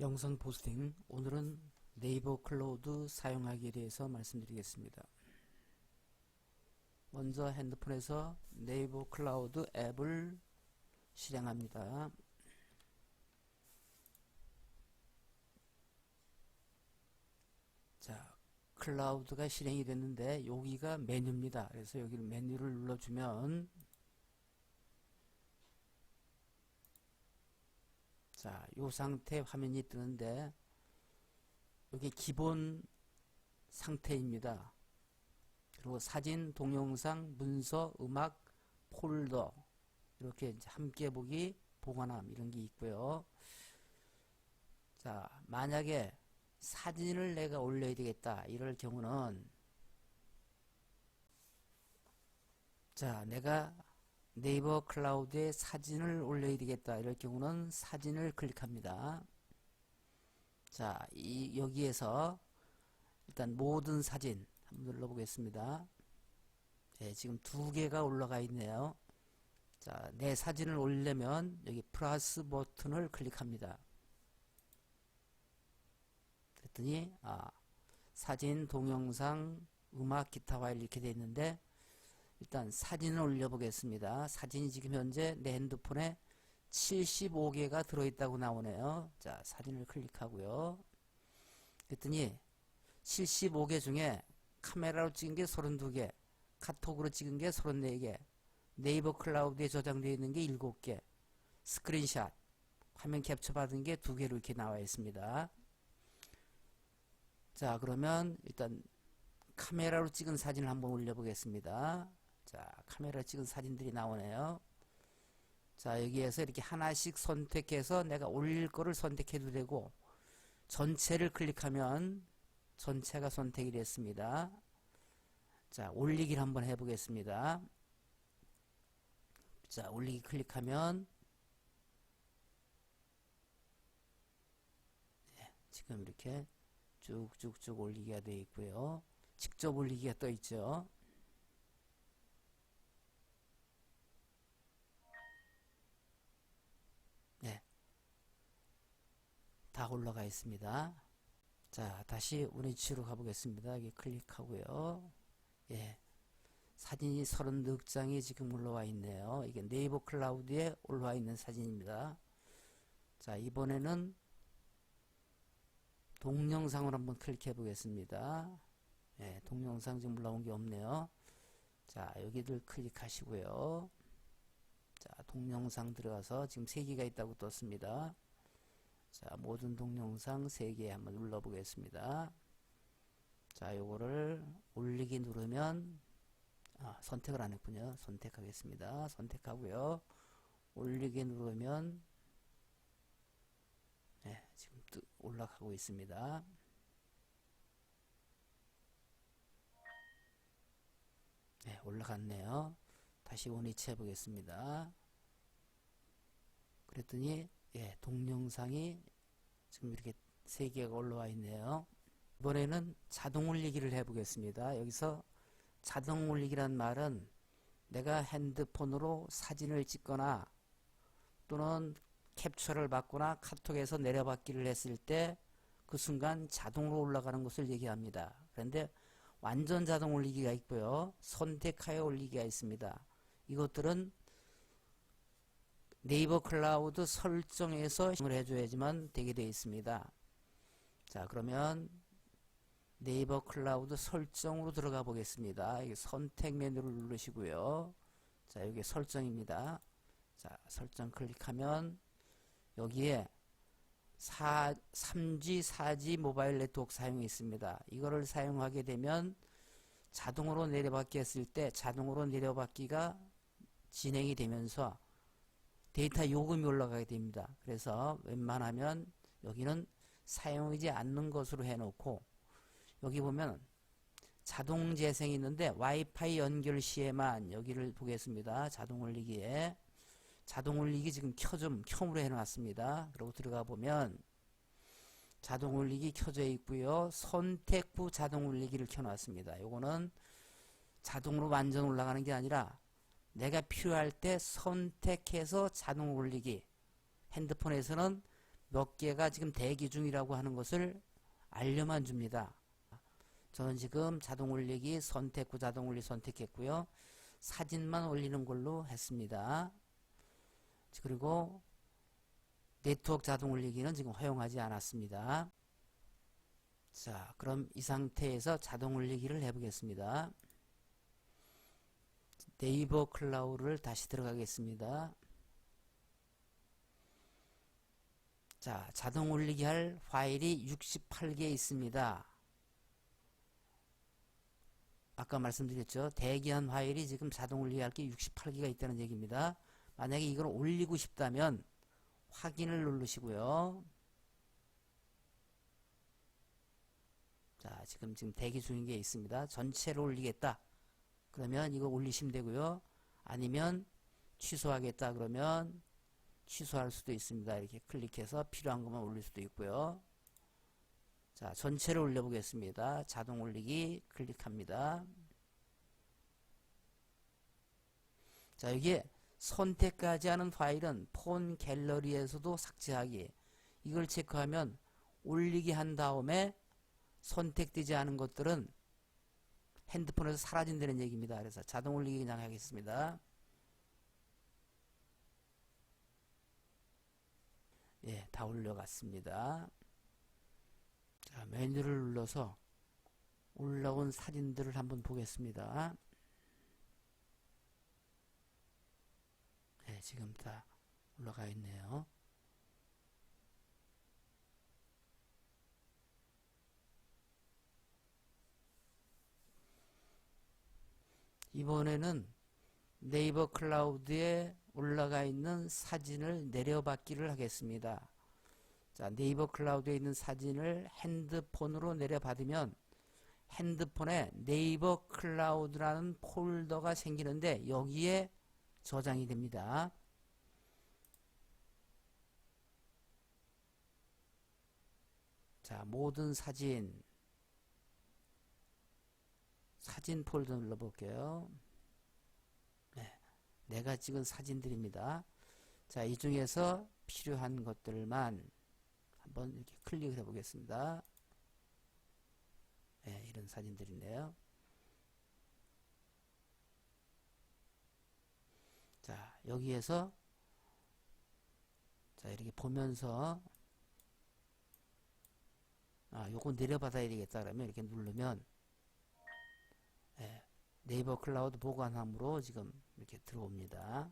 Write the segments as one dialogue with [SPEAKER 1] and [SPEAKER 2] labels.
[SPEAKER 1] 영상 포스팅 오늘은 네이버 클로우드 사용하기에 대해서 말씀드리겠습니다. 먼저 핸드폰에서 네이버 클라우드 앱을 실행합니다. 자, 클라우드가 실행이 됐는데 여기가 메뉴입니다. 그래서 여기 메뉴를 눌러주면 자, 요 상태 화면이 뜨는데 여기 기본 상태입니다. 그리고 사진, 동영상, 문서, 음악, 폴더 이렇게 함께 보기, 보관함 이런 게 있고요. 자, 만약에 사진을 내가 올려야 되겠다 이럴 경우는 자, 내가 네이버 클라우드에 사진을 올려야 되겠다 이럴 경우는 사진을 클릭합니다. 자, 이 여기에서 일단 모든 사진 한번 눌러보겠습니다. 네, 지금 두 개가 올라가 있네요. 자, 내 사진을 올리려면 여기 플러스 버튼을 클릭합니다. 그랬더니 아, 사진, 동영상, 음악, 기타 파일 이렇게 돼 있는데 일단 사진을 올려보겠습니다. 사진이 지금 현재 내 핸드폰에 75개가 들어있다고 나오네요. 자, 사진을 클릭하고요. 그랬더니 75개 중에 카메라로 찍은 게 32개, 카톡으로 찍은 게 34개, 네이버 클라우드에 저장되어 있는 게 7개, 스크린샷, 화면 캡처 받은 게 2개로 이렇게 나와 있습니다. 자, 그러면 일단 카메라로 찍은 사진을 한번 올려보겠습니다. 자, 카메라 찍은 사진들이 나오네요. 자, 여기에서 이렇게 하나씩 선택해서 내가 올릴 거를 선택해도 되고, 전체를 클릭하면 전체가 선택이 됐습니다. 자, 올리기를 한번 해보겠습니다. 자, 올리기 클릭하면, 네, 지금 이렇게 쭉쭉쭉 올리기가 되어 있고요. 직접 올리기가 떠 있죠. 다 올라가 있습니다. 자, 다시 운이치로 가보겠습니다. 여기 클릭하고요. 예. 사진이 34장이 지금 올라와 있네요. 이게 네이버 클라우드에 올라와 있는 사진입니다. 자, 이번에는 동영상을 한번 클릭해 보겠습니다. 예, 동영상 지금 올라온 게 없네요. 자, 여기를 클릭하시고요. 자, 동영상 들어가서 지금 3개가 있다고 떴습니다. 자, 모든 동영상 3개 한번 눌러보겠습니다. 자, 요거를 올리기 누르면, 아, 선택을 안 했군요. 선택하겠습니다. 선택하고요. 올리기 누르면, 네, 지금 뜨, 올라가고 있습니다. 네, 올라갔네요. 다시 원위치 해보겠습니다. 그랬더니, 예, 동영상이 지금 이렇게 세 개가 올라와 있네요. 이번에는 자동 올리기를 해보겠습니다. 여기서 자동 올리기란 말은 내가 핸드폰으로 사진을 찍거나 또는 캡처를 받거나 카톡에서 내려받기를 했을 때 그 순간 자동으로 올라가는 것을 얘기합니다. 그런데 완전 자동 올리기가 있고요. 선택하여 올리기가 있습니다. 이것들은 네이버 클라우드 설정에서 을 해줘야지만 되게 되어 있습니다. 자 그러면 네이버 클라우드 설정으로 들어가 보겠습니다. 여기 선택 메뉴를 누르시고요. 자 여기 설정입니다. 자 설정 클릭하면 여기에 4, 3G, 4G 모바일 네트워크 사용이 있습니다. 이거를 사용하게 되면 자동으로 내려받기 했을 때 자동으로 내려받기가 진행이 되면서 데이터 요금이 올라가게 됩니다. 그래서 웬만하면 여기는 사용하지 않는 것으로 해놓고 여기 보면 자동 재생이 있는데 와이파이 연결 시에만 여기를 보겠습니다. 자동 올리기에 자동 올리기 지금 켜좀 켬으로 해놨습니다. 그리고 들어가 보면 자동 올리기 켜져 있고요. 선택 후 자동 올리기를 켜놨습니다. 요거는 자동으로 완전 올라가는 게 아니라 내가 필요할 때 선택해서 자동 올리기 핸드폰에서는 몇 개가 지금 대기 중이라고 하는 것을 알려만 줍니다. 저는 지금 자동 올리기 선택 후 자동 올리 선택했고요. 사진만 올리는 걸로 했습니다. 그리고 네트워크 자동 올리기는 지금 허용하지 않았습니다. 자, 그럼 이 상태에서 자동 올리기를 해보겠습니다. 네이버 클라우드를 다시 들어가겠습니다. 자, 자동 올리기 할 파일이 68개 있습니다. 아까 말씀드렸죠. 대기한 파일이 지금 자동 올리기 할 게 68개가 있다는 얘기입니다. 만약에 이걸 올리고 싶다면 확인을 누르시고요. 자, 지금 지금 대기 중인 게 있습니다. 전체를 올리겠다. 그러면 이거 올리시면 되고요. 아니면 취소하겠다 그러면 취소할 수도 있습니다. 이렇게 클릭해서 필요한 것만 올릴 수도 있고요. 자, 전체를 올려보겠습니다. 자동 올리기 클릭합니다. 자, 여기에 선택하지 않은 파일은 폰 갤러리에서도 삭제하기. 이걸 체크하면 올리기 한 다음에 선택되지 않은 것들은 핸드폰에서 사라진다는 얘기입니다. 그래서 자동 올리기 그냥 하겠습니다. 예, 다 올려갔습니다. 자, 메뉴를 눌러서 올라온 사진들을 한번 보겠습니다. 예, 지금 다 올라가 있네요. 이번에는 네이버 클라우드에 올라가 있는 사진을 내려받기를 하겠습니다. 자, 네이버 클라우드에 있는 사진을 핸드폰으로 내려받으면 핸드폰에 네이버 클라우드라는 폴더가 생기는데 여기에 저장이 됩니다. 자, 모든 사진 사진 폴더 눌러볼게요. 네, 내가 찍은 사진들입니다. 자, 이 중에서 필요한 것들만 한번 이렇게 클릭을 해보겠습니다. 네, 이런 사진들이네요. 자, 여기에서 자, 이렇게 보면서 아, 요거 내려받아야 되겠다 그러면 이렇게 누르면 네, 네이버 클라우드 보관함으로 지금 이렇게 들어옵니다.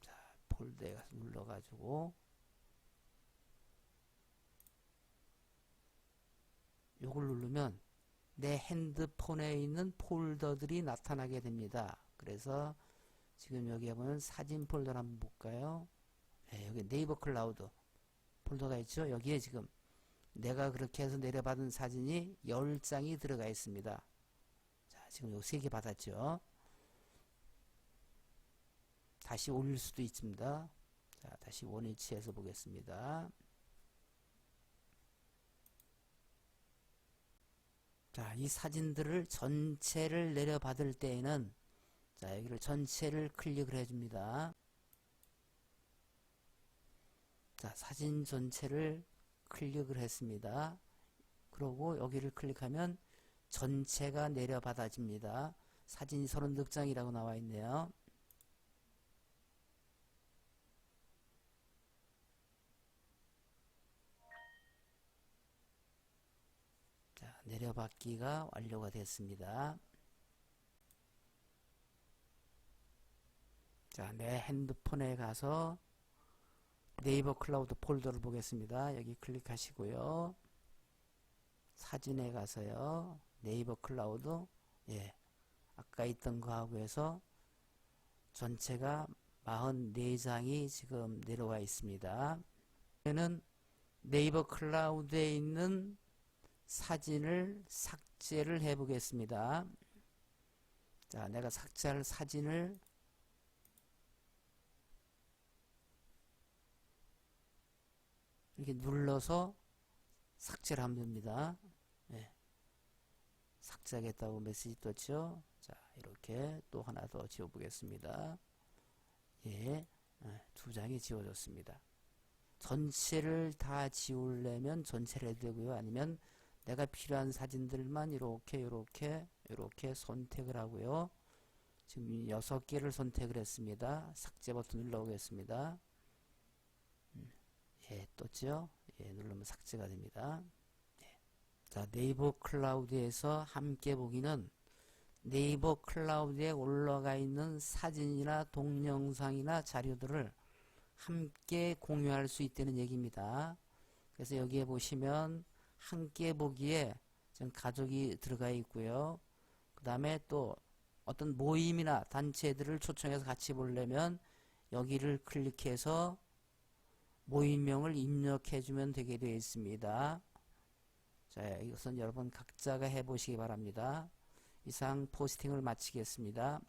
[SPEAKER 1] 자, 폴더에 가서 눌러가지고 요걸 누르면 내 핸드폰에 있는 폴더들이 나타나게 됩니다. 그래서 지금 여기에 보면 사진 폴더를 한번 볼까요? 네, 여기 네이버 클라우드 폴더가 있죠. 여기에 지금 내가 그렇게 해서 내려받은 사진이 10장이 들어가 있습니다. 자, 지금 요 3개 받았죠. 다시 올릴 수도 있습니다. 자, 다시 원위치해서 보겠습니다. 자, 이 사진들을 전체를 내려받을 때에는 자, 여기를 전체를 클릭을 해줍니다. 자, 사진 전체를 클릭을 했습니다. 그리고 여기를 클릭하면 전체가 내려받아집니다. 사진이 36장이라고 나와 있네요. 내려받기가 완료가 됐습니다. 자, 내 핸드폰에 가서 네이버 클라우드 폴더를 보겠습니다. 여기 클릭하시고요. 사진에 가서요. 네이버 클라우드 예. 아까 있던 거하고 해서 전체가 44장이 지금 내려와 있습니다. 얘는 네이버 클라우드에 있는 사진을 삭제를 해 보겠습니다. 자, 내가 삭제할 사진을 이렇게 눌러서 삭제를 하면 됩니다. 예. 삭제하겠다고 메시지 떴죠. 자, 이렇게 또 하나 더 지워보겠습니다. 예, 예, 두 장이 지워졌습니다. 전체를 다 지우려면 전체를 해도 되고요. 아니면 내가 필요한 사진들만 이렇게 이렇게 이렇게 선택을 하고요. 지금 여섯 개를 선택을 했습니다. 삭제 버튼 눌러보겠습니다. 음, 예, 떴죠? 예, 누르면 삭제가 됩니다. 예. 자, 네이버 클라우드에서 함께 보기는 네이버 클라우드에 올라가 있는 사진이나 동영상이나 자료들을 함께 공유할 수 있다는 얘기입니다. 그래서 여기에 보시면 함께 보기에 지금 가족이 들어가 있고요. 그 다음에 또 어떤 모임이나 단체들을 초청해서 같이 보려면 여기를 클릭해서 모임명을 입력해 주면 되게 되어 있습니다. 자, 이것은 여러분 각자가 해보시기 바랍니다. 이상 포스팅을 마치겠습니다.